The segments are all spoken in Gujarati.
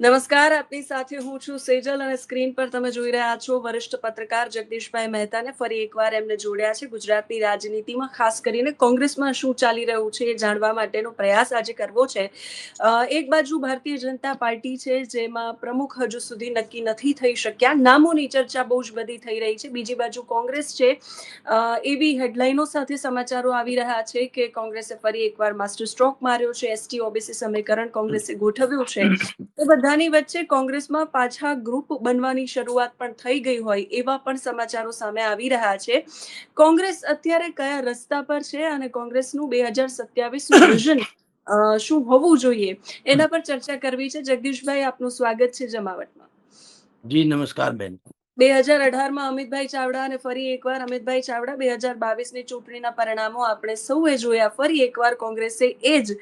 નમસ્કાર, આપની સાથે હું છું સેજલ અને સ્ક્રીન પર તમે જોઈ રહ્યા છો વરિષ્ઠ પત્રકાર જગદીશભાઈ મહેતાને ફરી એકવાર એમને જોડ્યા છે ગુજરાતની રાજનીતિમાં, ખાસ કરીને કોંગ્રેસમાં શું ચાલી રહ્યું છે એ જાણવા માટેનો પ્રયાસ આજે કરવો છે. એક બાજુ ભારતીય જનતા પાર્ટી છે જેમાં પ્રમુખ હજુ સુધી નક્કી નથી થઈ શક્યા. નામોની ચર્ચા બહુ જ બધી થઈ રહી છે. બીજી બાજુ કોંગ્રેસ છે. એવી હેડલાઇનો સાથે સમાચારો આવી રહ્યા છે કે કોંગ્રેસે ફરી એકવાર માસ્ટર સ્ટ્રોક માર્યો છે. એસટી, ઓબીસી સમીકરણ કોંગ્રેસે ગોઠવ્યું છે. એ બધાની વચ્ચે કોંગ્રેસમાં પાછા ગ્રુપ બનવાની શરૂઆત પણ થઈ ગઈ હોય એવા પણ સમાચારો સામે આવી રહ્યા છે. કોંગ્રેસ અત્યારે કયા રસ્તા પર છે અને કોંગ્રેસનું બે હજાર સત્યાવીસનું વિઝન શું હોવું જોઈએ? એના પર ચર્ચા કરવી છે. જગદીશભાઈ આપનું સ્વાગત છે જમાવટમાં. જી નમસ્કાર બેન. બે હજાર અઢારમાં અમિતભાઈ ચાવડા અને ફરી એકવાર અમિતભાઈ ચાવડા બે હજાર બાવીસની ચૂંટણીના પરિણામો આપણે સૌએ જોયા. ફરી એકવાર કોંગ્રેસે એ જ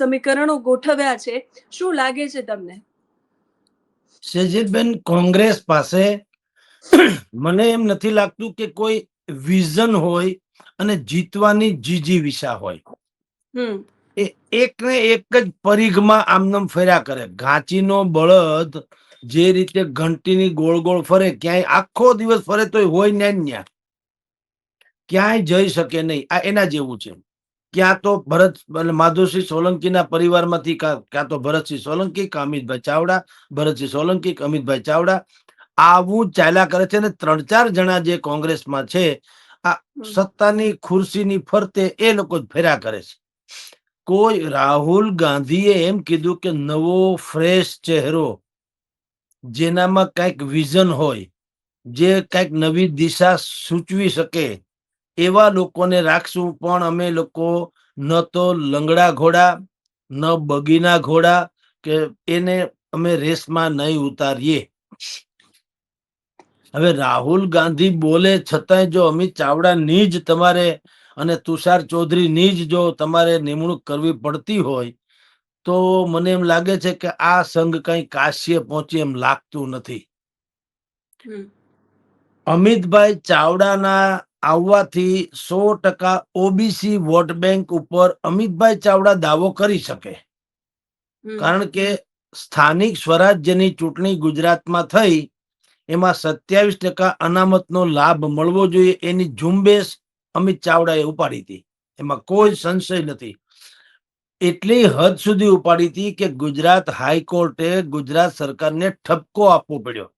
સમીકરણો ગોઠવ્યા છે. શું લાગે છે તમને? સેજલબેન કોંગ્રેસ પાસે મને એમ નથી લાગતું કે કોઈ વિઝન હોય અને જીતવાની જીજીવિષા હોય. હમ. એ એક ને એક જ પરિઘમાં આમનામ ફેર્યા કરે. ઘાંચીનો બળદ જે રીતે ઘંટીની ગોળ ગોળ ફરે ક્યાંય આખો દિવસ ફરે તોય હોય ને ન્યા ક્યાંય જઈ શકે નહીં. આ એના જેવું છે. ક્યાં તો ભરત માધુસિંહ સોલંકીના પરિવારમાંથી ક્યાં તો ભરતસિંહ સોલંકી કે અમિતભાઈ ચાવડા ભરતસિંહ સોલંકી કે અમિતભાઈ ચાવડા આવું ચાલ્યા કરે છે અને ત્રણ ચાર જણા જે કોંગ્રેસમાં છે આ સત્તાની ખુરશીની ફરતે એ લોકો જ ફેર્યા કરે છે. કોઈ રાહુલ ગાંધીએ એમ કીધું કે નવો ફ્રેશ ચહેરો જેનામાં કંઈક વિઝન હોય જે કંઈક નવી દિશા સૂચવી શકે એવા લોકોને રાખશું પણ અમે લોકો ન તો લંગડા ઘોડા ન બગીના ઘોડા કે એને અમે રેસમાં નહીં ઉતારીએ. હવે રાહુલ ગાંધી બોલે છતાંય જો અમિત ચાવડાની જ તમારે અને તુષાર ચૌધરીની જ જો તમારે નિમણૂક કરવી પડતી હોય તો મને એમ લાગે છે કે આ સંઘ કઈ કાશ્ય પહોંચી એમ લાગતું નથી. અમિતભાઈ ચાવડાના આવવાથી સો ટકા ઓબીસી વોટ બેંક ઉપર અમિતભાઈ ચાવડા દાવો કરી શકે. કારણ કે સ્થાનિક સ્વરાજ્યની ચૂંટણી ગુજરાતમાં થઈ એમાં સત્યાવીસ ટકા અનામતનો લાભ મળવો જોઈએ એની ઝુંબેશ અમિત ચાવડાએ ઉપાડી હતી. એમાં કોઈ સંશય નથી. એટલી હદ સુધી ઉપાડી હતી કે ગુજરાત હાઈકોર્ટે ગુજરાત સરકારને ઠપકો આપવો પડ્યો.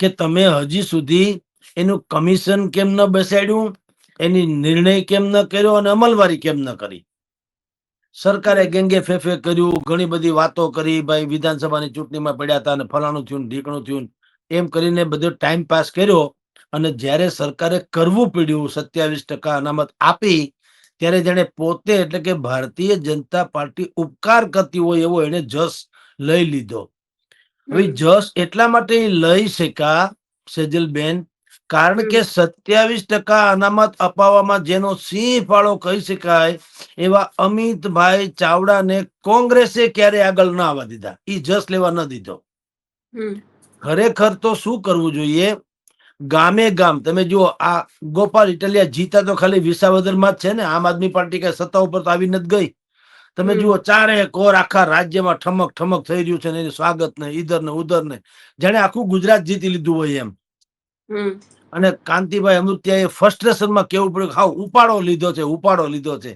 કે તમે હજી સુધી એનું કમિશન કેમ ન બેસાડ્યું? એની નિર્ણય કેમ ન કર્યો અને અમલવારી કેમ ન કરી? સરકારે ગેંગે ફેફે કર્યું ઘણી બધી વાતો કરી ભાઈ વિધાનસભાની ચૂંટણીમાં પડ્યા હતા અને ફલાણું થયું ઢીકણું થયું એમ કરીને બધો ટાઈમ પાસ કર્યો અને જ્યારે સરકારે કરવું પડ્યું સત્યાવીસ ટકા અનામત આપી ત્યારે જેને પોતે એટલે કે ભારતીય જનતા પાર્ટી ઉપકાર કરતી હોય એવો એને જસ લઈ લીધો. હવે. જસ એટલા માટે લઈ શકા સેજલબેન કારણ કે સત્યાવીસ ટકા અનામત અપાવવામાં જેનો સિંહ ફાળો કહી શકાય એવા અમિતભાઈ ચાવડાને કોંગ્રેસે ક્યારે આગળ ના આવવા દીધા? એ જસ લેવા ન દીધો. ખરેખર તો શું કરવું જોઈએ? ગામે ગામ તમે જુઓ આ ગોપાલ ઇટલિયા જીતા તો ખાલી વિસાવદરમાં જ છે ને આમ આદમી પાર્ટી કઈ સત્તા ઉપર તો આવી નથી ગઈ. તમે. જુઓ ચારે કોર આખા રાજ્યમાં ઠમક ઠમક થઈ રહ્યું છે ને એનું સ્વાગત ને ઈધર ને ઉધર ને જેને આખું ગુજરાત જીતી લીધું હોય એમ. અને કાંતિભાઈ અમૃત્યાએ ફ્રસ્ટ્રેશનમાં કેવું પડ્યું હા ઉપાડો લીધો છે ઉપાડો લીધો છે.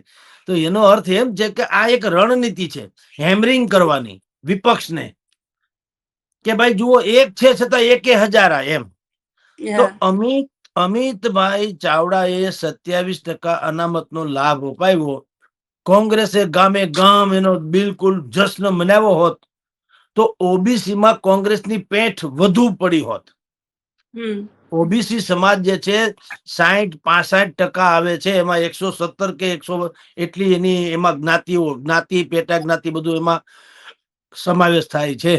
તો એનો અર્થ એમ છે કે આ એક રણનીતિ છે હેમરિંગ કરવાની વિપક્ષને. કે ભાઈ જુઓ એક છે છતાં એકે હજારા એમ. તો અમિત અમિતભાઈ ચાવડાએ સત્યાવીસ ટકા અનામતનો લાભ અપાવ્યો. કોંગ્રેસે ગામે ગામ એનો બિલકુલ જશ્ન મનાવ્યો હોત તો ઓબીસી માં કોંગ્રેસની પેઠ વધુ પડી હોત. ઓબીસી સમાજ જે છે સાહીઠ પાસઠ ટકા આવે છે. એમાં એકસો સત્તર કે એકસો એટલી એની એમાં જ્ઞાતિઓ જ્ઞાતિ પેટા જ્ઞાતિ બધું એમાં સમાવેશ થાય છે.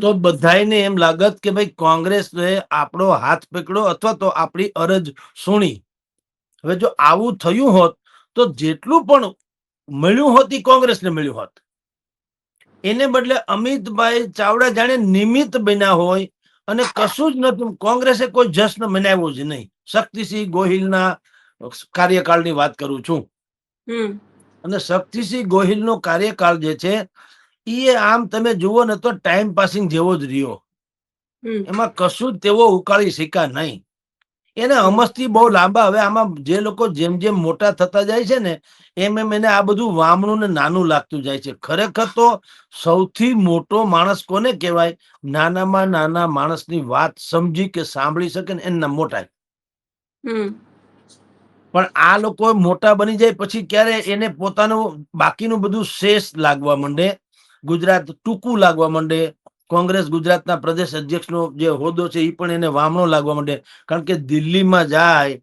તો બધાને એમ લાગત કે ભાઈ કોંગ્રેસ આપણો હાથ પકડ્યો અથવા તો આપણી અરજ સુણી. હવે જો આવું થયું હોત તો જેટલું પણ મળ્યું હોત એ કોંગ્રેસને મળ્યું હોત. એને બદલે અમિતભાઈ ચાવડા જાણે નિમિત્ત બન્યા હોય અને કશું જ નતું. કોંગ્રેસે કોઈ જશ્ન મનાવ્યો જ નહીં. શક્તિસિંહ ગોહિલના કાર્યકાળની વાત કરું છું. અને શક્તિસિંહ ગોહિલનો કાર્યકાળ જે છે એ આમ તમે જુઓ ને તો ટાઈમ પાસિંગ જેવો જ રહ્યો. એમાં કશું જ તેવો ઉકાળી શીખા નહીં. એને હમ. અમસ્તી બહુ લાંબા. હવે આમાં જે લોકો જેમ જેમ મોટા થતા જાય છે ને એમ એમ એને આ બધું વામણું ને નાનું લાગતું જાય છે. ખરેખર તો સૌથી મોટો માણસ કોને કહેવાય? નાનામાં નાના માણસની વાત સમજી કે સાંભળી શકે ને એના મોટા પણ આ લોકો મોટા બની જાય પછી ક્યારે એને પોતાનું બાકીનું બધું શેષ લાગવા માંડે? ગુજરાત ટૂંકું લાગવા માંડે? કોંગ્રેસ ગુજરાતના પ્રદેશ અધ્યક્ષનો જે હોદ્દો છે એ પણ એને વામણો લાગવા માંડે. કારણ કે દિલ્હીમાં જાય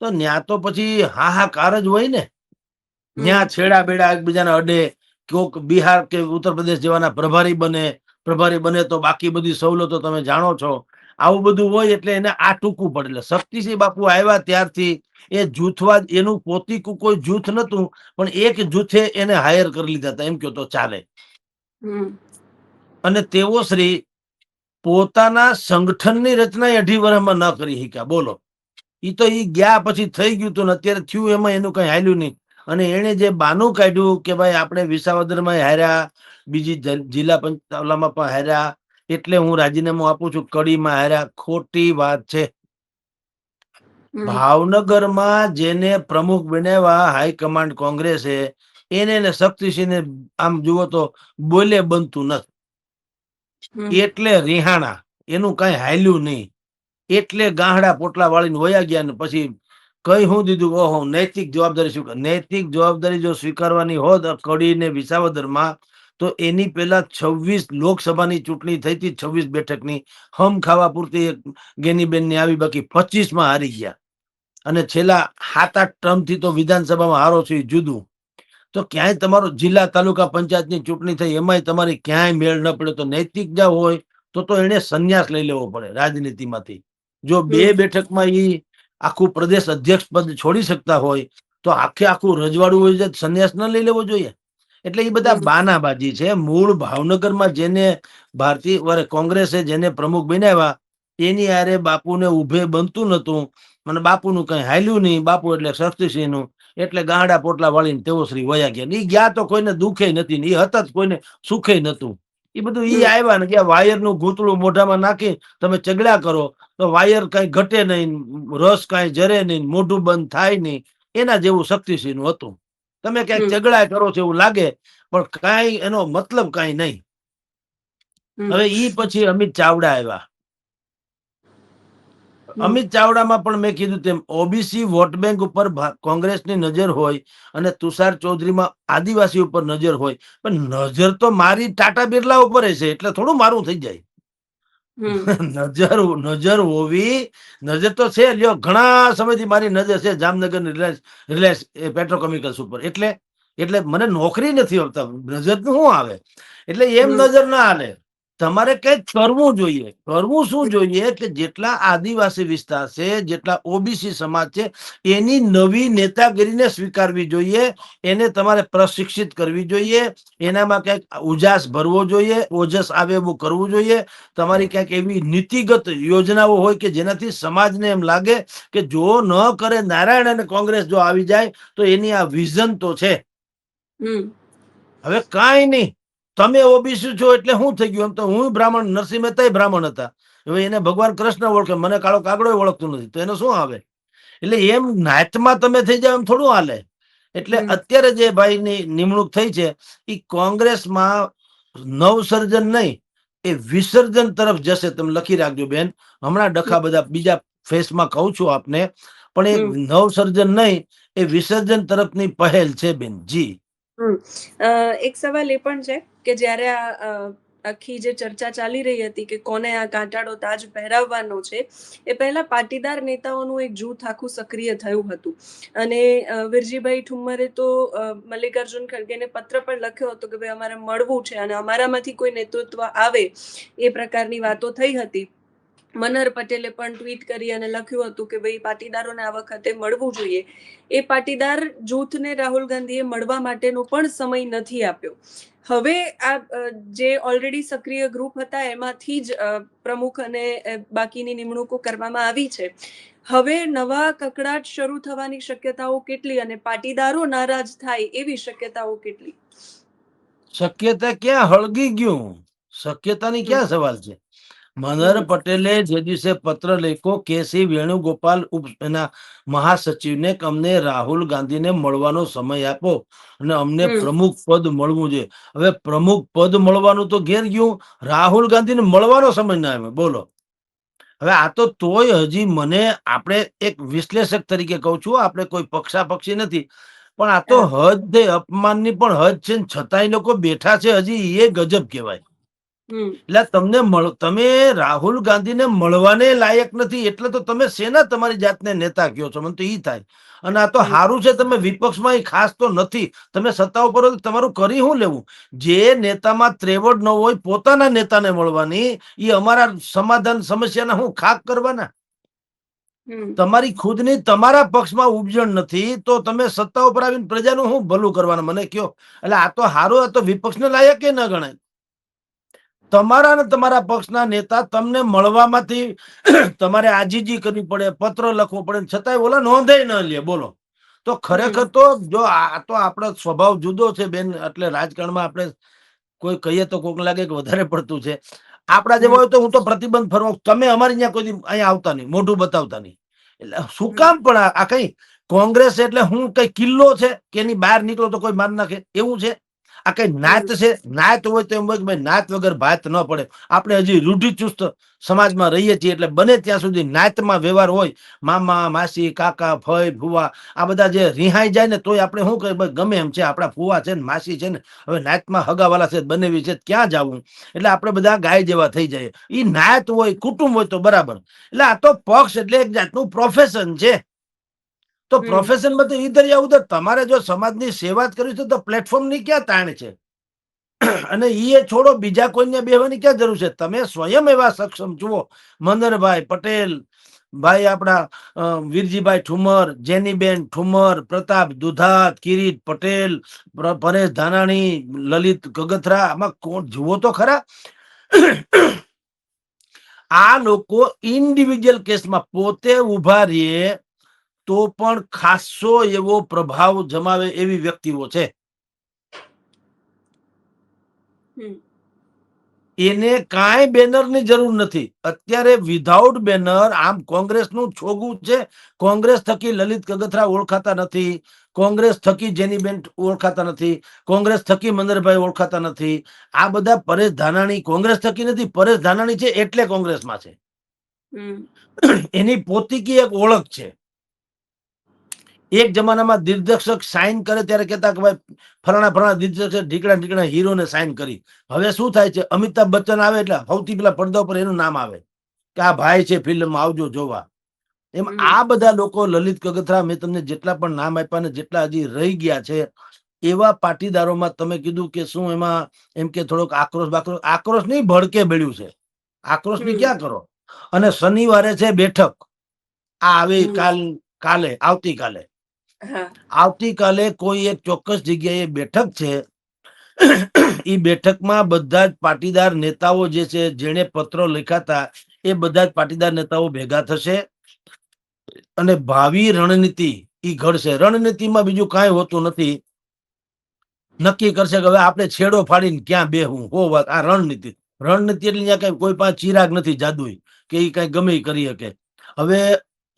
તો ત્યાં તો પછી હાહાકાર જ હોય ને. ત્યાં છેડા બેડા એકબીજાના અડે કોક બિહાર કે ઉત્તર પ્રદેશ જેવાના પ્રભારી બને પ્રભારી બને તો બાકી બધી સવલતો તમે જાણો છો. આવું બધું હોય એટલે એને આ ટૂંકું પડે. એટલે શક્તિસિંહ બાપુ આવ્યા ત્યારથી એ જૂથવાદ એનું પોતીકું કોઈ જૂથ નતું પણ એક જૂથે એને હાયર કરી લીધા હતા. એમ કહો તો ચાલે. હમ. અને તેઓ શ્રી પોતાના સંગઠનની રચના અઢી વર્ષમાં ન કરી શક્યા. બોલો. એ તો ઈ ગયા પછી થઈ ગયું હતું ને અત્યારે થયું એમાં એનું કઈ હાલ્યું નહીં. અને એને જે બાનું કાઢ્યું કે ભાઈ આપણે વિસાવદરમાં હાર્યા બીજી જિલ્લા પંચાયતમાં પણ હાર્યા એટલે હું રાજીનામું આપું છું કડીમાં હાર્યા. ખોટી વાત છે. ભાવનગરમાં જેને પ્રમુખ બનાવ્યા હાઈકમાન્ડ કોંગ્રેસે એને ને શક્તિસિંહને આમ જુઓ તો બોલે બનતું નથી. એટલે રિહાણા. એનું કઈ હાલ્યું નહીં. એટલે ગાહડા પોટલા વાળીને વયા ગયા ને પછી કઈ હું દીધું? ઓહો, નૈતિક જવાબદારી સ્વીકાર, નૈતિક જવાબદારી જો સ્વીકારવાની હોત કડીને વિસાવદરમાં, તો એની પહેલા છવ્વીસ લોકસભાની ચૂંટણી થઈ હતી, છવ્વીસ બેઠકની. હમ ખાવા પૂરતી એક ગેનીબેનની આવી, બાકી પચીસમાં હારી ગયા. અને છેલ્લા સાત આઠ ટર્મથી તો વિધાનસભામાં હારો છે જુદું. તો ક્યાંય તમારો જિલ્લા તાલુકા પંચાયતની ચૂંટણી થઈ એમાંય તમારી ક્યાંય મેળ ન પડે તો નૈતિક જ હોય તો તો એને સંન્યાસ લઈ લેવો પડે રાજનીતિમાંથી. જો બે બેઠકમાં એ આખું પ્રદેશ અધ્યક્ષ પદ છોડી શકતા હોય તો આખે આખું રજવાડું હોય છે સંન્યાસ ન લઈ લેવો જોઈએ. એટલે એ બધા બાનાબાજી છે. મૂળ ભાવનગરમાં જેને ભારતીય વરે કોંગ્રેસે જેને પ્રમુખ બનાવ્યા એની આરે બાપુને ઉભે બનતું નતું અને બાપુનું કઈ હાલ્યું નહીં. બાપુ એટલે શક્તિસિંહનું. એટલે ગાંડા પોટલા વાળીને તેઓ શ્રી વયા ગયા ઈ ગયા તો કોઈને દુખે નથી ને એ હતા જ કોઈને સુખે નતું એ બધું એ. આવ્યા ને કે વાયરનું ગૂંતળું મોઢામાં નાખી તમે ચગડ્યા કરો તો વાયર કઈ ઘટે નહીં રસ કઈ જરે નહીં મોઢું બંધ થાય નહીં એના જેવું શક્તિસિંહનું હતું તમે ક્યાંક ચગડા કરો છો એવું લાગે પણ કાંઈ એનો મતલબ કાંઈ નહીં હવે ઈ પછી અમિત ચાવડા આવ્યા. અમિત ચાવડામાં પણ મેં કીધું તેમ ઓબીસી વોટ બેંક ઉપર કોંગ્રેસની નજર હોય અને તુષાર ચૌધરીમાં આદિવાસી ઉપર નજર હોય પણ નજર તો મારી ટાટા બિરલા ઉપર છે એટલે થોડું મારું થઈ જાય. નજર નજર હોવી નજર તો છે લ્યો ઘણા સમયથી મારી નજર છે જામનગર રિલાયન્સ રિલાયન્સ પેટ્રોકેમિકલ્સ ઉપર. એટલે એટલે મને નોકરી નથી આપતા નજર શું આવે એટલે એમ નજર ના હાલે. તમારે કંઈક કરવું જોઈએ. કરવું શું જોઈએ કે જેટલા આદિવાસી વિસ્તાર છે જેટલા ઓબીસી સમાજ છે એની નવી નેતાગીરીને સ્વીકારવી જોઈએ એને તમારે પ્રશિક્ષિત કરવી જોઈએ એનામાં કંઈક ઉજાસ ભરવો જોઈએ ઓજસ આવે એવું કરવું જોઈએ. તમારી ક્યાંક એવી નીતિગત યોજનાઓ હોય કે જેનાથી સમાજને એમ લાગે કે જો ન કરે નારાયણ અને કોંગ્રેસ જો આવી જાય તો એની આ વિઝન તો છે. હમ. હવે કાંઈ નહીં. તમે ઓબીસી છો એટલે શું થઈ ગયું? એમ તો હું બ્રાહ્મણ નરસિંહ મહેતા બ્રાહ્મણ હતા. હવે એને ભગવાન કૃષ્ણ ઓળખે મને કાળો કાગડો ઓળખતું નથી. તો એને શું આવે? એટલે એમ નાતમાં તમે થઈ જાવ એમ થોડું હાલે. એટલે અત્યારે જે ભાઈની નિમણૂક થઈ છે એ કોંગ્રેસમાં નવસર્જન નહીં એ વિસર્જન તરફ જશે. તમે લખી રાખજો બેન. હમણાં ડખા બધા બીજા ફેસમાં કહું છું આપને પણ એ નવસર્જન નહીં એ વિસર્જન તરફની પહેલ છે બેન. જી. એક સવાલ એ પણ છે. કે જ્યારે આ આખી જે ચર્ચા ચાલી રહી હતી કે કોને આ કાંટાળો તાજ પહેરાવવાનો છે, એ પહેલા પાટીદાર નેતાઓનું એક જૂથ આખું સક્રિય થયું હતું. અને વિરજીભાઈ ઠુમ્મરે તો મલ્લિકાર્જુન ખડગેને પત્ર પણ લખ્યો હતો કે ભાઈ અમારે મળવું છે અને અમારામાંથી કોઈ નેતૃત્વ આવે એ પ્રકારની વાતો થઈ હતી. મનહર પટેલે પણ ટ્વીટ કરી અને લખ્યું હતું કે ભાઈ પાટીદારોને આ વખતે મળવું જોઈએ. એ પાટીદાર જૂથને રાહુલ ગાંધીએ મળવા માટેનો પણ સમય નથી આપ્યો. હવે આ જે ઓલરેડી સક્રિય ગ્રુપ હતા એમાંથી જ પ્રમુખ અને બાકીની નિમણૂકો કરવામાં આવી છે. હવે નવા કકડાટ શરૂ થવાની શક્યતાઓ કેટલી અને પાટીદારો નારાજ થાય એવી શક્યતાઓ કેટલી? શક્યતા ક્યાં હળગી ગયું? શક્યતાની ક્યાં સવાલ છે? મનહર. પટેલે જે દિવસે પત્ર લખ્યો કેસી વેણુગોપાલ ઉપ એના મહાસચિવને અમને રાહુલ ગાંધીને મળવાનો સમય આપો અને અમને પ્રમુખ પદ મળવું જોઈએ. હવે પ્રમુખ પદ મળવાનું તો ઘેર ગયું રાહુલ ગાંધીને મળવાનો સમય ના આવ્યો. બોલો. હવે આ તો તોય હજી મને આપણે એક વિશ્લેષક તરીકે કહું છું આપણે કોઈ પક્ષાપક્ષી નથી. પણ આ તો હદ અપમાનની પણ હદ છે છતાંય લોકો બેઠા છે હજી એ ગજબ કહેવાય. એટલે તમને તમે રાહુલ ગાંધીને મળવાને લાયક નથી એટલે તો તમે શેના તમારી જાતને નેતા કયો છો? મને તો ઈ થાય. અને આ તો સારું છે તમે વિપક્ષમાં એ ખાસ તો નથી. તમે સત્તા ઉપર તમારું કરી શું લેવું? જે નેતામાં ત્રેવડ ન હોય પોતાના નેતાને મળવાની એ અમારા સમાધાન સમસ્યાના હું ખાક કરવાના? તમારી ખુદની તમારા પક્ષમાં ઉપજણ નથી તો તમે સત્તા ઉપર આવીને પ્રજાનું શું ભલું કરવાના? મને કયો એટલે આ તો હારું આ તો વિપક્ષને લાયક ન ગણાય. તમારા અને તમારા પક્ષના નેતા તમને મળવામાંથી તમારે આજીજી કરવી પડે પત્ર લખવો પડે છતાંય ઓલા નોંધે ન લે. બોલો. તો ખરેખર તો જો આ તો આપણો સ્વભાવ જુદો છે બેન એટલે રાજકારણમાં આપણે કોઈ કહીએ તો કોક લાગે કે વધારે પડતું છે. આપણા જેવા હોય તો હું તો પ્રતિબંધ ફરવા તમે અમારી ત્યાં કોઈ અહીંયા આવતા નહીં મોઢું બતાવતા નહીં. એટલે શું કામ પણ આ આ કઈ? કોંગ્રેસ એટલે હું કઈ કિલ્લો છે કે એની બહાર નીકળો તો કોઈ માર નાખે? એવું છે? આ કઈ નાત છે? નાત હોય તો એમ હોય કે નાત વગર ભાત ન પડે. આપણે હજી રૂઢિચુસ્ત સમાજમાં રહીએ છીએ એટલે બને ત્યાં સુધી નાતમાં વ્યવહાર હોય. મામા, માસી, કાકા ફઈ ફુવા આ બધા જે રિહાઈ જાય ને તોય આપણે શું કહીએ ગમે એમ છે, આપણા ફુવા છે ને, માસી છે ને, હવે નાતમાં હગાવાલા છે, બનેવી છે, ક્યાં જવું? એટલે આપણે બધા ગાય જેવા થઈ જાય એ નાત હોય, કુટુંબ હોય તો બરાબર. એટલે આ તો પક્ષ એટલે એક જાતનું પ્રોફેશન છે. તો પ્રોફેશનમાં તો ઈધર યા તો તમારે જો સમાજની સેવા જ કરવી છે તો પ્લેટફોર્મની ક્યાં તાણ છે? અને ઈ એ છોડો બીજા કોઈને બેહવાની ક્યાં જરૂર છે? તમે સ્વયં એવા સક્ષમ જુઓ. મંદરભાઈ પટેલ ભાઈ આપણા વીરજીભાઈ ઠુમર જેનીબેન ઠુમર પ્રતાપ દુધાત કિરીટ પટેલ પરેશ ધાનાણી લલિત ગગથરા આમાં કોણ જુઓ તો ખરા? આ લોકો ઇન્ડિવિજ્યુઅલ કેસમાં પોતે ઊભા રહીએ તો પણ ખાસો એવો પ્રભાવ જમાવે એવી વ્યક્તિઓ છે. એને કાંઈ બેનરની જરૂર નથી. અત્યારે વિધાઉટ બેનર આમ કોંગ્રેસનું છોગું છે. કોંગ્રેસ થકી લલિત કગથરા ઓળખાતા નથી. કોંગ્રેસ થકી જેનીબેન ઓળખાતા નથી. કોંગ્રેસ થકી મંદરભાઈ ઓળખાતા નથી. આ બધા પરેશ ધાનાણી કોંગ્રેસ થકી નથી. પરેશ ધાનાણી છે એટલે કોંગ્રેસમાં છે. એની પોતીકી એક ઓળખ છે. એક જમાનામાં દિગ્દર્શક સાઇન કરે ત્યારે કહેતા કે ભાઈ ફલાણા ફલાણા દિગ્દર્શક ઢીકણા ઢીકડા હીરોને સાઇન કરી. હવે શું થાય છે? અમિતાભ બચ્ચન આવે એટલે સૌથી પેલા પડદા ઉપર એનું નામ આવે કે આ ભાઈ છે ફિલ્મ આવજો જોવા. એમ આ બધા લોકો લલિત કગથરા મેં તમને જેટલા પણ નામ આપ્યા ને જેટલા હજી રહી ગયા છે એવા પાટીદારોમાં તમે કીધું કે શું એમાં એમ કે થોડોક આક્રોશ બાક્રોશ આક્રોશ નહીં ભડકે બેડ્યું છે. આક્રોશની ક્યાં કરો? અને શનિવારે છે બેઠક. આ આવી કાલ કાલે આવતીકાલે. આવતીકાલે કોઈ એક ચોક્કસ જગ્યાએ બેઠક છે. એ બેઠકમાં બધા જ પાટીદાર નેતાઓ જે છે, જેણે પત્રો લખાતા એ બધા જ પાટીદાર નેતાઓ ભેગા થશે. અને ભાવિ રણનીતિ ઈ ઘડશે. રણનીતિમાં બીજું કાંઈ હોતું નથી. નક્કી કરશે કે હવે આપણે છેડો ફાડીને ક્યાં બેહું? હો વાત, આ રણનીતિ. રણનીતિ એટલે કઈ કોઈ પાસે ચિરાગ નથી જાદુ કે એ કઈ ગમે કરી શકે. હવે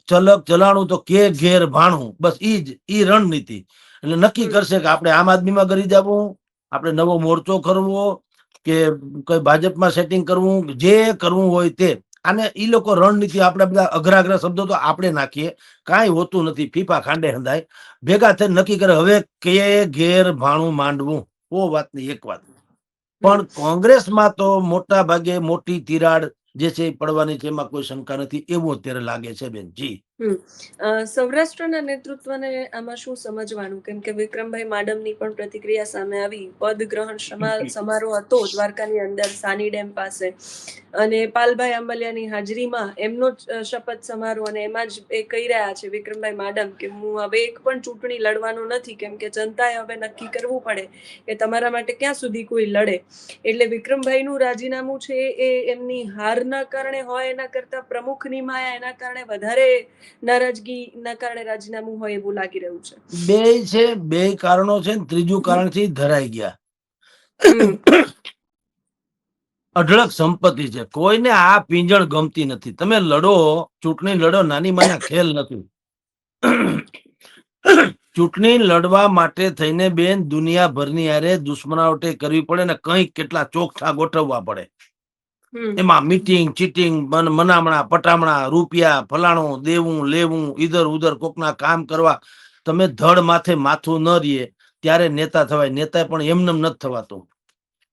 ચલક ચલાણું તો કે ઘેર ભાણું. બસ ઈ જ ઈ રણનીતિ. એટલે નક્કી કરશે કે આપણે આમ આદમીમાં કરી જવું આપણે નવો મોરચો કરવો કે કોઈ ભાજપમાં સેટિંગ કરવું જે કરવું હોય તે. અને એ લોકો રણનીતિ આપણે બધા અઘરા અઘરા શબ્દો તો આપણે નાખીએ. કાંઈ હોતું નથી ફીફા ખાંડે હંધાય. ભેગા થઈને નક્કી કરે હવે કે ઘેર ભાણું માંડવું. ઓ વાતની એક વાત. પણ કોંગ્રેસમાં તો મોટા ભાગે મોટી તિરાડ જે છે એ પડવાની છે, એમાં કોઈ શંકા નથી. એવું અત્યારે લાગે છે બેન. જી. સૌરાષ્ટ્રના નેતૃત્વને આમાં શું સમજવાનું? કેમ કે વિક્રમભાઈ માડમની પણ પ્રતિક્રિયા સામે આવી. પદ ગ્રહણ સમારોહ હતો દ્વારકાની અંદર, સાની ડેમ પાસે. અને પાલભાઈ આંબલિયાની હાજરીમાં એમનો શપથ સમારોહ અને એમાં જ એ કહી રહ્યા છે વિક્રમભાઈ માડમ કે હું હવે એક પણ ચૂંટણી લડવાનો નથી. કેમ કે જનતાએ હવે નક્કી કરવું પડે કે તમારા માટે ક્યાં સુધી કોઈ લડે. એટલે વિક્રમભાઈનું રાજીનામું છે એ એમની હારના કારણે હોય, એના કરતા પ્રમુખની માયા એના કારણે વધારે નારાજગીના કારણે રાજીનામું હોય એવું લાગી રહ્યું છે. બે છે બે કારણો છે ત્રીજું કારણ છે ધરાઈ ગયા. અઢળક સંપત્તિ છે. કોઈને આ પિંજણ ગમતી નથી. તમે લડો ચૂંટણી લડો નાની માના ખેલ નથી. ચૂંટણી લડવા માટે થઈને બેન દુનિયાભરની આરે દુશ્મનાવટે કરવી પડે ને કંઈક કેટલા ચોખ્ઠા ગોઠવવા પડે. એમાં મીટિંગ ચીટિંગ મન- મનામણા પટામણા રૂપિયા ફલાણું દેવું લેવું ઈધર ઉધર કોકના કામ કરવા. તમે ધડ માથે માથું ન રીએ ત્યારે નેતા થવાય. નેતા પણ એમનેમ નથી થવાતું.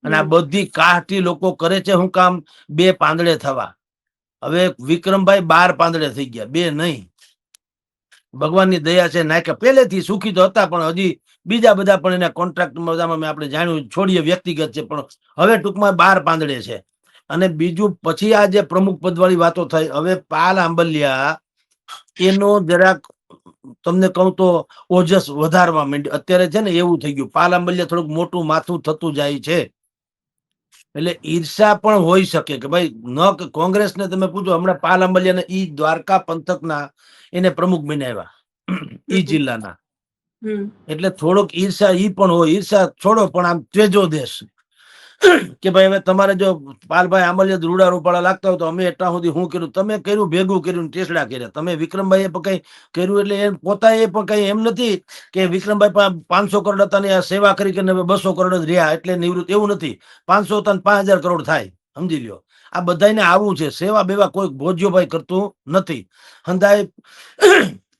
અને આ બધી કાહટી લોકો કરે છે હું કામ? બે પાંદડે થવા. હવે વિક્રમભાઈ બાર પાંદડે થઈ ગયા બે નહીં. ભગવાનની દયા છે. નાખ્યા પહેલેથી સુખી તો હતા પણ હજી બીજા બધા પણ એના કોન્ટ્રાક્ટ બધામાં આપણે જાણ્યું છોડીએ વ્યક્તિગત છે પણ હવે ટૂંકમાં બાર પાંદડે છે. અને બીજું પછી આ જે પ્રમુખ પદવાળી વાતો થઈ હવે પાલ આંબલિયા એનો જરાક તમને કહું તો ઓજસ વધારવા માંડ્યું. અત્યારે છે ને એવું થઈ ગયું પાલ આંબલિયા થોડુંક મોટું માથું થતું જાય છે. એટલે ઈર્ષા પણ હોઈ શકે કે ભાઈ ન કોંગ્રેસ કોંગ્રેસને તમે પૂછો હમણાં પાલ આંબલિયાને ઈ દ્વારકા પંથકના એને પ્રમુખ બનાવ્યા ઈ જિલ્લાના. એટલે થોડોક ઈર્ષા ઈ પણ હોય ઈર્ષા છોડો પણ આમ ત્રેજો દેશ. કે ભાઈ હવે તમારે જો પાલભાઈ આંબલિયા રૂડા રૂપાળા લાગતા હોય તો અમે એટલા સુધી હું કર્યું? તમે કર્યું, ભેગું કર્યું ટેસડા કર્યા. તમે વિક્રમભાઈએ પણ કઈ કર્યું એટલે એ પણ કઈ એમ નથી કે વિક્રમભાઈ પાંચસો કરોડ હતા ને સેવા કરી કરીને બસો કરોડ જ રહ્યા એટલે નિવૃત્ત એવું નથી. પાંચસો હતા પાંચ હજાર કરોડ થાય, સમજી લ્યો. આ બધાને આવું છે. સેવા બેવા કોઈ ભોજ્યોભાઈ કરતું નથી. હંધાય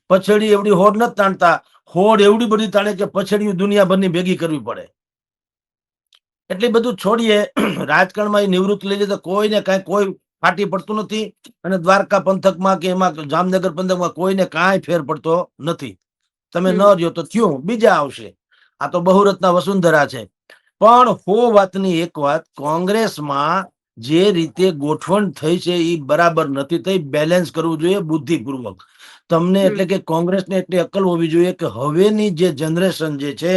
પછડી એવડી હોડ નથી તાણતા. હોડ એવડી બધી તાણે કે પછેડી દુનિયાભરની ભેગી કરવી પડે. એટલે બધું છોડીએ. રાજકારણમાં એ નિવૃત્ત લઈ લે તો કોઈને કાંઈ કોઈ ફાટી પડતું નથી. અને દ્વારકા પંથકમાં કે એમાં જામનગર પંથકમાં કોઈને કાંઈ ફેર પડતો નથી. તમે ન રહ્યો તો થયું બીજા આવશે. આ તો બહુરત્ના વસુંધરા છે. પણ હો વાતની એક વાત કોંગ્રેસમાં જે રીતે ગોઠવણ થઈ છે એ બરાબર નથી થઈ. બેલેન્સ કરવું જોઈએ બુદ્ધિપૂર્વક. તમને એટલે કે કોંગ્રેસને એટલી અક્કલ હોવી જોઈએ કે હવેની જે જનરેશન જે છે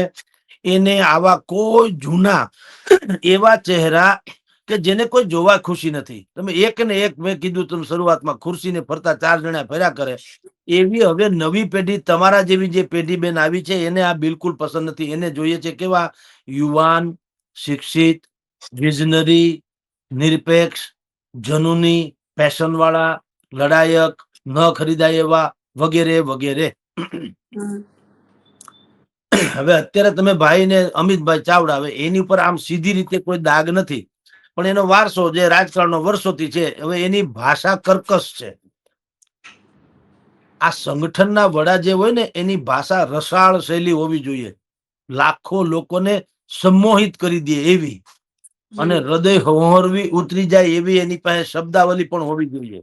એને આવા કોઈ જૂના એવા ચહેરા કે જેને કોઈ જોવા ખુશી નથી. તમે એક ને એક મેં કીધું તમે શરૂઆતમાં, ખુરશીને ફરતા ચાર જણા ફર્યા કરે. એવી હવે નવી પેઢી તમારા જેવી જે પેઢી બેન આવી છે, એને આ બિલકુલ પસંદ નથી. એને જોઈએ છે કેવા યુવાન, શિક્ષિત વિઝનરી નિરપેક્ષ, જનુની પેશન વાળા લડાયક, ન ખરીદાય એવા વગેરે વગેરે. હવે અત્યારે તમે ભાઈને અમિતભાઈ ચાવડા હવે એની ઉપર આમ સીધી રીતે કોઈ દાગ નથી. પણ એનો વારસો જે રાજકારણનો વર્ષોથી છે હવે એની ભાષા કર્કશ છે. આ સંગઠનના વડા જે હોય ને એની ભાષા રસાળ શૈલી હોવી જોઈએ. લાખો લોકોને સંમોહિત કરી દે એવી. અને હૃદય હોહરવી ઉતરી જાય એવી એની પાસે શબ્દાવલી પણ હોવી જોઈએ.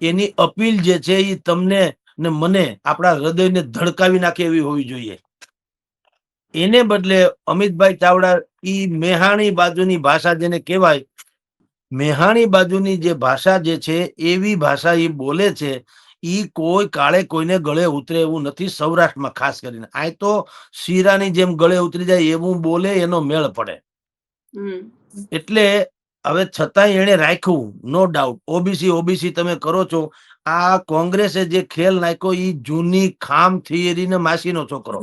એની અપીલ જે છે એ તમને ને મને આપણા હૃદયને ધડકાવી નાખે એવી હોવી જોઈએ. એને બદલે અમિતભાઈ ચાવડા ઈ મેહાણી બાજુની ભાષા જેને કહેવાય મેહાણી બાજુની જે ભાષા જે છે એવી ભાષા એ બોલે છે ઈ કોઈ કાળે કોઈને ગળે ઉતરે એવું નથી સૌરાષ્ટ્રમાં ખાસ કરીને. આ તો શીરાની જેમ ગળે ઉતરી જાય એવું બોલે એનો મેળ પડે. એટલે હવે છતાંય એને રાખ્યું નો ડાઉટ ઓબીસી ઓબીસી તમે કરો છો. આ કોંગ્રેસે જે ખેલ નાખ્યો એ જૂની ખામ થિયરી ને માસીનો છોકરો.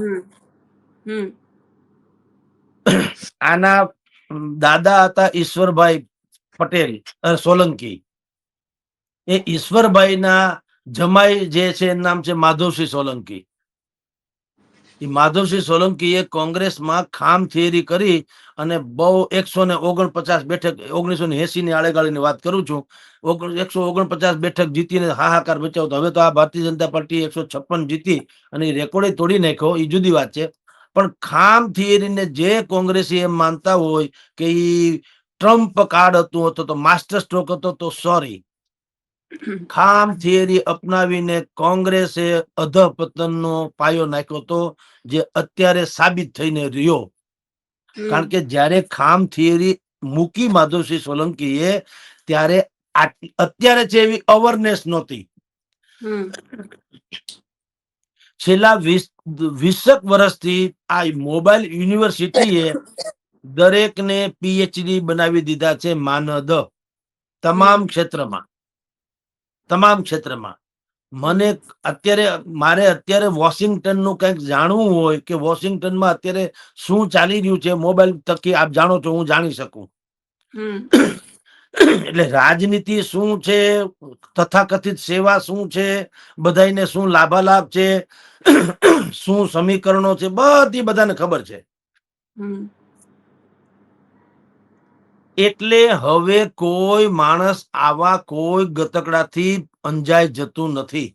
આના દાદા હતા ઈશ્વરભાઈ પટેલ સોલંકી. એ ઈશ્વરભાઈના જમાઈ જે છે એનું નામ છે માધવસિંહ સોલંકી. એ માધવસિંહ સોલંકીએ કોંગ્રેસમાં ખામ થિયરી કરી અને બહુ એકસો ને ઓગણપચાસ બેઠક, ઓગણીસો ને એસી ની આળેગાળીની વાત કરું છું. એકસો ઓગણપચાસ બેઠક જીતીને હાહાકાર બચાવતો હવે તો આ ભારતીય જનતા પાર્ટી એકસો છપ્પન જીતી અને એ રેકોર્ડે તોડી નાખ્યો એ જુદી વાત છે. પણ ખામ થિયરીને જે કોંગ્રેસી એમ માનતા હોય કે એ ટ્રમ્પ કાર્ડ હતું હતો તો માસ્ટર સ્ટ્રોક હતો તો સોરી. ખામ થિયરી અપનાવીને કોંગ્રેસે અધપતનનો પાયો નાખ્યો હતો જે અત્યારે સાબિત થઈને રહ્યો. કારણ કે જ્યારે ખામ થિયરી મૂકી માધવસિંહ સોલંકીએ ત્યારે અત્યારે છે એવી અવેરનેસ નહોતી. છેલ્લા વીસ વીસક વર્ષથી આ મોબાઈલ યુનિવર્સિટીએ દરેકને પીએચડી બનાવી દીધા છે માનદ તમામ ક્ષેત્રમાં. તમામ ક્ષેત્રમાં. મને અત્યારે મારે અત્યારે વોશિંગ્ટનનું કંઈક જાણવું હોય કે વોશિંગ્ટનમાં અત્યારે શું ચાલી રહ્યું છે મોબાઈલ થકી આપ જાણો છો હું જાણી શકું. એટલે રાજનીતિ શું છે તથાકથિત સેવા શું છે બધાને શું લાભાલાભ છે શું સમીકરણો છે બધી બધાને ખબર છે. એટલે હવે કોઈ માણસ આવા કોઈ ગતકડાથી અંજાય જતું નથી.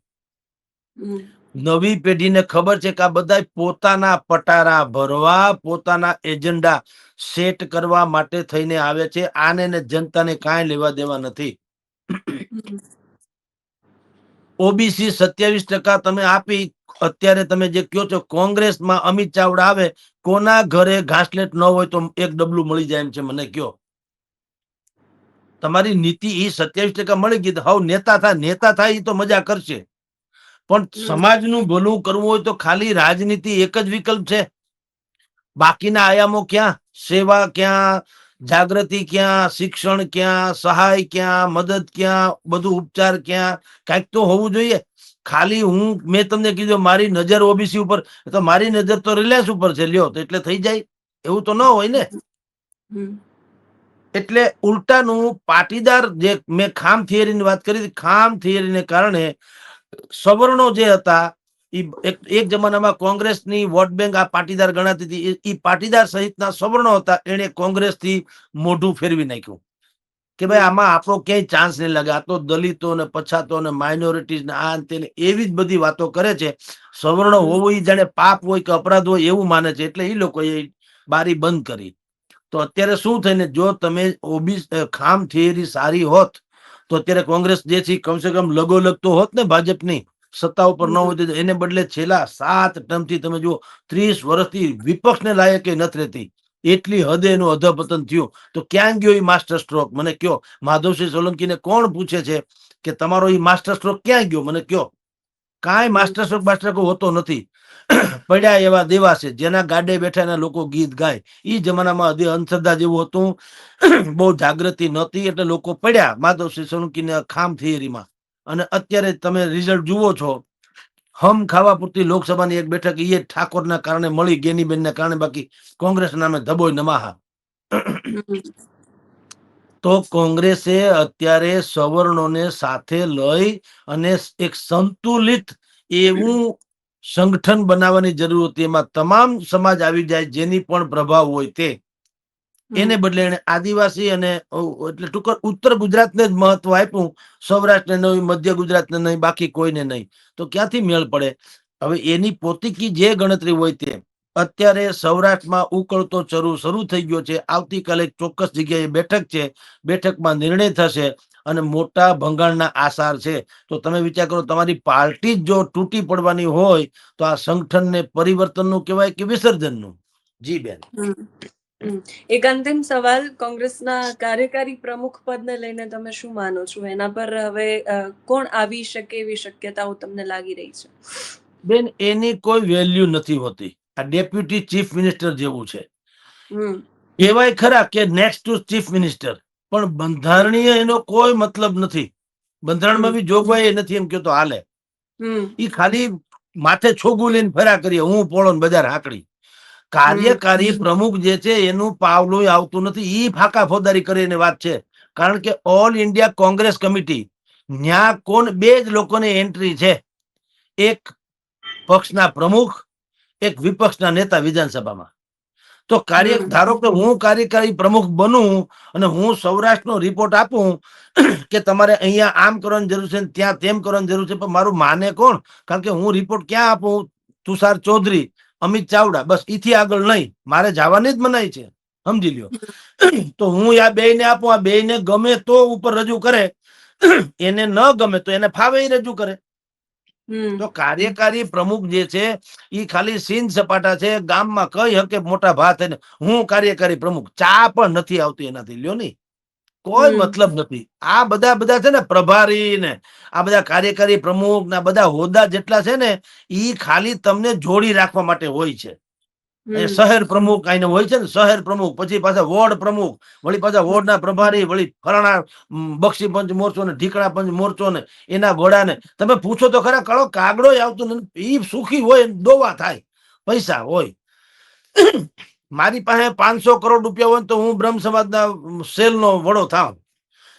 નવી પેઢીને ખબર છે કે આ બધા પોતાના પટારા ભરવા પોતાના એજન્ડા સેટ કરવા માટે થઈને આવે છે. આને ને જનતાને કાંઈ લેવા દેવા નથી. ઓબીસી સત્યાવીસ ટકા તમે આપી અત્યારે તમે જે કહો છો કોંગ્રેસમાં અમિત ચાવડા આવે કોના ઘરે ઘાસલેટ ન હોય તો એક ડબલું મળી જાય એમ છે મને કયો તમારી નીતિ એ સત્યાવીસ ટકા મળી ગઈ હવે નેતા થાય નેતા થાય એ તો મજા કરશે. પણ સમાજનું ભલું કરવું હોય તો ખાલી રાજનીતિ એક જ વિકલ્પ છે. બાકીના આયામો ક્યાં? સેવા ક્યાં? જાગૃતિ ક્યાં? શિક્ષણ ક્યાં? સહાય ક્યાં? મદદ ક્યાં? બધું ઉપચાર ક્યાં? કાંઈક તો હોવું જોઈએ. ખાલી હું મેં તમને કીધું મારી નજર ઓબીસી ઉપર તો મારી નજર તો રિલાયન્સ ઉપર છે લ્યો તો એટલે થઈ જાય. એવું તો ન હોય ને. એટલે ઉલટાનું પાટીદાર જે મેં ખામ થિયરીની વાત કરી ખામ થિયરીને કારણે સવર્ણો જે હતા એક જમાનામાં કોંગ્રેસની વોટ બેંક આ પાટીદાર ગણાતી હતી. એ- પાટીદાર સહિતના સવર્ણો હતા એને કોંગ્રેસથી મોઢું ફેરવી નાખ્યું. કે ભાઈ આમાં આપણો ક્યાંય ચાન્સ નહીં લાગે. આ તો દલિતો ને પછાતો ને માઇનોરિટીઝ ને આ તે એવી જ બધી વાતો કરે છે. સવર્ણ હોવું એ જાણે પાપ હોય કે અપરાધ હોય એવું માને છે. એટલે એ લોકોએ બારી બંધ કરી. તો અત્યારે શું થઈને જો તમે ઓબી ખામ થિયરી સારી હોત તો અત્યારે કોંગ્રેસ જે છે કમસે કમ લગો લગતો હોત ને ભાજપની સત્તા ઉપર ન તો એને બદલે છેલ્લા સાત ટર્મથી તમે જુઓ ત્રીસ વર્ષથી વિપક્ષને લાયક એ નથી રહેતી. એટલી હદે એનું અધપતન થયું. તો ક્યાં ગયો એ માસ્ટર સ્ટ્રોક? મને કયો. માધવસિંહ સોલંકીને કોણ પૂછે છે કે તમારો એ માસ્ટર સ્ટ્રોક ક્યાં ગયો? મને કયો. કાંઈ માસ્ટર સ્ટ્રોક માસ્ટર હોતો નથી. પડ્યા એવા દેવા છે જેના ગાડે બેઠા એના લોકો ગીત ગાય. એ જમાનામાં હજી અંધશ્રદ્ધા જેવું હતું. બહુ જાગૃતિ નહોતી એટલે લોકો પડ્યા માધવસિંહ સોલંકીને ખામ થિયરીમાં. અને અત્યારે તમે રિઝલ્ટ જુઓ છો હમ ખાવા પૂરતી લોકસભાની એક બેઠક એ ઠાકોરના કારણે મળી ગેનીબેનના કારણે બાકી કોંગ્રેસ નામે ધબોય નમાહા. તો કોંગ્રેસે અત્યારે સવર્ણોને સાથે લઈ અને એક સંતુલિત એવું સંગઠન બનાવવાની જરૂર હતી. એમાં તમામ સમાજ આવી જાય જેની પણ પ્રભાવ હોય તે. એને બદલે એને આદિવાસી અને એટલે ટૂંક ઉત્તર ગુજરાતને જ મહત્વ આપ્યું. સૌરાષ્ટ્રને નહીં મધ્ય ગુજરાતને નહીં બાકી કોઈને નહીં. તો ક્યાંથી મેળ પડે? હવે એની પોતીકી જે ગણતરી હોય તે. અત્યારે સૌરાષ્ટ્રમાં ઉકળતો ચરુ શરૂ થઈ ગયો છે. આવતીકાલે ચોક્કસ જગ્યાએ બેઠક છે. બેઠકમાં નિર્ણય થશે. અને મોટા ભંગાણના આસાર છે. તો તમે વિચાર કરો તમારી પાર્ટી જ જો તૂટી પડવાની હોય તો આ સંગઠનને પરિવર્તનનું કહેવાય કે વિસર્જનનું? જી બેન. એક અંતિમ સવાલ કોંગ્રેસના કાર્યકારી પ્રમુખ પદને લઈને તમે શું માનો છો? એના પર હવે કોણ આવી શકે એવી શક્યતાઓ તમને લાગી રહી છે? બેન એની કોઈ વેલ્યુ નથી હોતી. આ ડેપ્યુટી ચીફ મિનિસ્ટર જેવું છે. કહેવાય ખરા કે નેક્સ્ટ ટુ ચીફ મિનિસ્ટર. પણ બંધારણીય એનો કોઈ મતલબ નથી. બંધારણમાં બી જોગવાઈ નથી એમ કયો તો હાલે એ ખાલી માથે છોગું લઈને ફર્યા કરીએ હું પોળો ને બજાર હાકડી. કાર્યકારી પ્રમુખ જે છે એનું પાવલું આવતું નથી ઈ ફાકા ફોદારી કરીને વાત છે. કારણ કે ઓલ ઇન્ડિયા કોંગ્રેસ કમિટી ન્યા કોણ બે જ લોકોની એન્ટ્રી છે. એક પક્ષના પ્રમુખ એક વિપક્ષના નેતા વિધાનસભામાં. તો કાર્ય. ધારો કે હું કાર્યકારી પ્રમુખ બનું અને હું સૌરાષ્ટ્રનો રિપોર્ટ આપું કે તમારે અહીંયા આમ કરવાની જરૂર છે ત્યાં તેમ કરવાની જરૂર છે પણ મારું માને કોણ? કારણ કે હું રિપોર્ટ ક્યાં આપું? તુષાર ચૌધરી અમિત ચાવડા બસ ઈથી આગળ નહીં. મારે જવાની જ મનાઈ છે. સમજી લ્યો. તો હું આ બે ને આપું આ બે ને ગમે તો ઉપર રજૂ કરે. એને ન ગમે તો એને ફાવે રજૂ કરે. તો કાર્યકારી પ્રમુખ જે છે એ ખાલી સીન સપાટા છે ગામમાં કઈ હકે મોટા ભાત હું કાર્યકારી પ્રમુખ ચા પણ નથી આવતી એનાથી લ્યો નહીં કોઈ મતલબ નથી. આ બધા બધા છે ને પ્રભારી ને આ બધા કાર્યકારી પ્રમુખ ના બધા હોદ્દા જેટલા છે ને એ ખાલી તમને જોડી રાખવા માટે હોય છે. શહેર પ્રમુખ આઈને હોય છે ને, શહેર પ્રમુખ, પછી પાછા વોર્ડ પ્રમુખ, વળી પાછા વોર્ડના પ્રભારી, વળી ફલાણા બક્ષી પંચ મોરચો ને, ઢીકણા પંચ મોરચો ને, એના ઘોડાને તમે પૂછો તો ખરા, કળો કાગડો આવતું નથી. એ સુખી હોય દોવા થાય. પૈસા હોય. મારી પાસે પાંચસો કરોડ રૂપિયા હોય તો હું બ્રહ્મ સમાજના સેલનો વડો થાવ.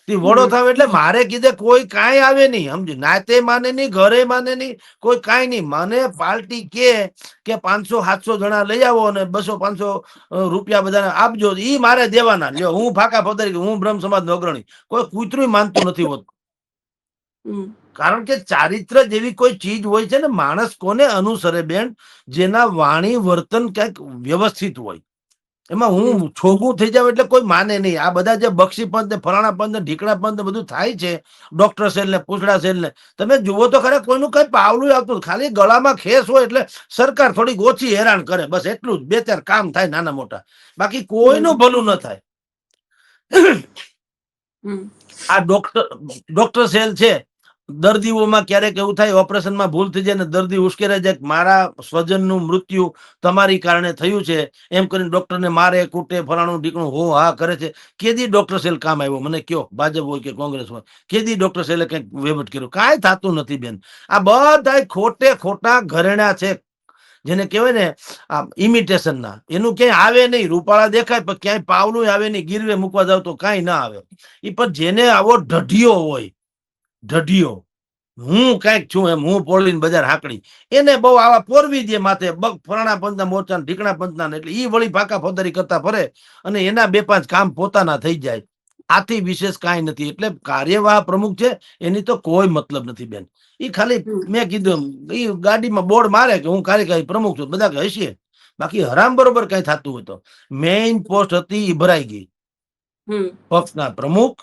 તે વડો થાવ એટલે મારે કીધે કોઈ કાંઈ આવે નહીં સમજ નાતે માને નહીં ઘરે માને નહીં કોઈ કાંઈ નહીં. મને પાર્ટી કે કે પાંચસો સાતસો જણા લઈ આવો અને બસો પાંચસો રૂપિયા બધાને આપજો. એ મારે દેવાના. લ્યો હું ફાકા ફોદારી હું બ્રહ્મ સમાજ અગ્રણી. કોઈ કૂતરું માનતું નથી હોતું. કારણ કે ચારિત્ર જેવી કોઈ ચીજ હોય છે ને માણસ કોને અનુસરે બેન? જેના વાણી વર્તન ક્યાંક વ્યવસ્થિત હોય. એમાં હું છોગું થઈ જાવ એટલે કોઈ માને નહીં. આ બધા જે બક્ષી પંથ ને ફલાણા પંથ ને ઢીકણા પંથ બધું થાય છે ડોક્ટર સેલ ને પૂછડા સેલ ને તમે જુઓ તો ખરા કોઈનું કઈ પાવલું આવતું ખાલી ગળામાં ખેસ હોય એટલે સરકાર થોડીક ઓછી હેરાન કરે. બસ એટલું જ. બે ચાર કામ થાય નાના મોટા. બાકી કોઈનું ભલું ન થાય. આ ડોક્ટર ડોક્ટર સેલ છે. દર્દીઓમાં ક્યારેક એવું થાય, ઓપરેશનમાં ભૂલ થઈ જાય ને દર્દી ઉશ્કેરાઈ જાય મારા સ્વજનનું મૃત્યુ તમારી કારણે થયું છે, એમ કરીને ડોક્ટરને મારે કૂટે, ફલાણું ઢીકણું, હો, હા, કરે છે. કેદી ડોક્ટર સેલ કામ આવ્યો? મને કયો, ભાજપ હોય કે કોંગ્રેસ હોય? કેદી ડોક્ટર સેલે કંઈક વહીવટ કર્યો? કાંઈ થતું નથી, બેન. આ બધા ખોટે ખોટા ઘરેણા છે. જેને કહેવાય ને, આ ઇમિટેશન ના એનું ક્યાંય આવે નહીં. રૂપાળા દેખાય, પણ ક્યાંય પાવલું આવે નહીં. ગીરવે મૂકવા જાવ તો કાંઈ ના આવે. એ પણ જેને આવો ઢઢિયો હોય ઢઢિયો હું કંઈક છું એમ હું પોળીને બજાર હાકડી. એને બહુ આવા પોરવી દે માથે બગ ફરણા પંથના મોરચા ઢીકણા પંથના એટલે એ વળી ફાકા ફોદરી કરતા ફરે અને એના બે પાંચ કામ પોતાના થઈ જાય. આથી વિશેષ કાંઈ નથી. એટલે કાર્યવાહ પ્રમુખ છે એની તો કોઈ મતલબ નથી બેન. એ ખાલી મેં કીધું એ ઈ ગાડીમાં બોર્ડ મારે કે હું કાર્યકારી પ્રમુખ છું બધા કે હશે બાકી હરામ બરોબર કઈ થતું હોય તો. મેઇન પોસ્ટ હતી એ ભરાઈ ગઈ. પક્ષના પ્રમુખ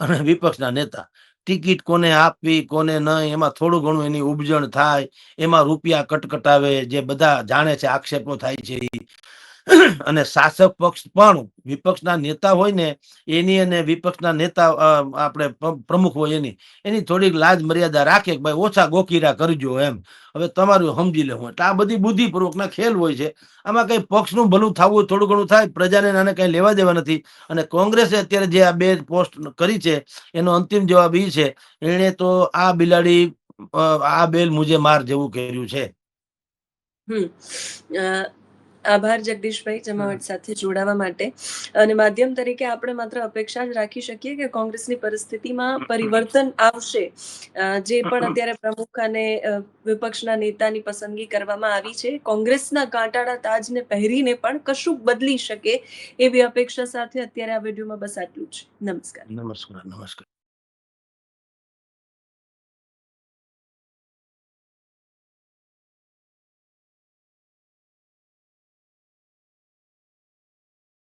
અને વિપક્ષના નેતા. ટિકિટ કોને આપવી, કોને નહીં, એમાં થોડું ઘણું એની ઉપજણ થાય, એમાં રૂપિયા કટકટાવે, જે બધા જાણે છે આક્ષેપો થાય છે. અને શાસક પક્ષ પણ વિપક્ષના નેતા હોય ને, એની અને વિપક્ષના નેતા આપણે પ્રમુખ હોય એની એની થોડીક લાજ મર્યાદા રાખે કે ભાઈ ઓછા ગોકીરા કરજો એમ. હવે તમારું સમજી લેવું. એટલે આ બધી બુદ્ધિપૂર્વકના ખેલ હોય છે. આમાં કઈ પક્ષનું ભલું થવું થોડું ઘણું થાય, પ્રજાને આને કઈ લેવા દેવા નથી. અને કોંગ્રેસે અત્યારે જે આ બે પોસ્ટ કરી છે, એનો અંતિમ જવાબ એ છે, એણે તો આ બિલાડી આ બેલ મુજે માર જેવું કર્યું છે. હમ. આભાર જગદીશભાઈ જમાવટ સાથે જોડાવા માટે. અને માધ્યમ તરીકે આપણે માત્ર અપેક્ષા જ રાખી શકીએ કે કોંગ્રેસની પરિસ્થિતિમાં પરિવર્તન આવશે. જે પણ અત્યારે પ્રમુખ અને વિપક્ષના નેતાની પસંદગી કરવામાં આવી છે. કોંગ્રેસના કાંટાળા તાજને પહેરીને પણ કશું બદલી શકે એવી અપેક્ષા સાથે અત્યારે આ વિડીયોમાં બસ આટલું જ. નમસ્કાર. નમસ્કાર નમસ્કાર.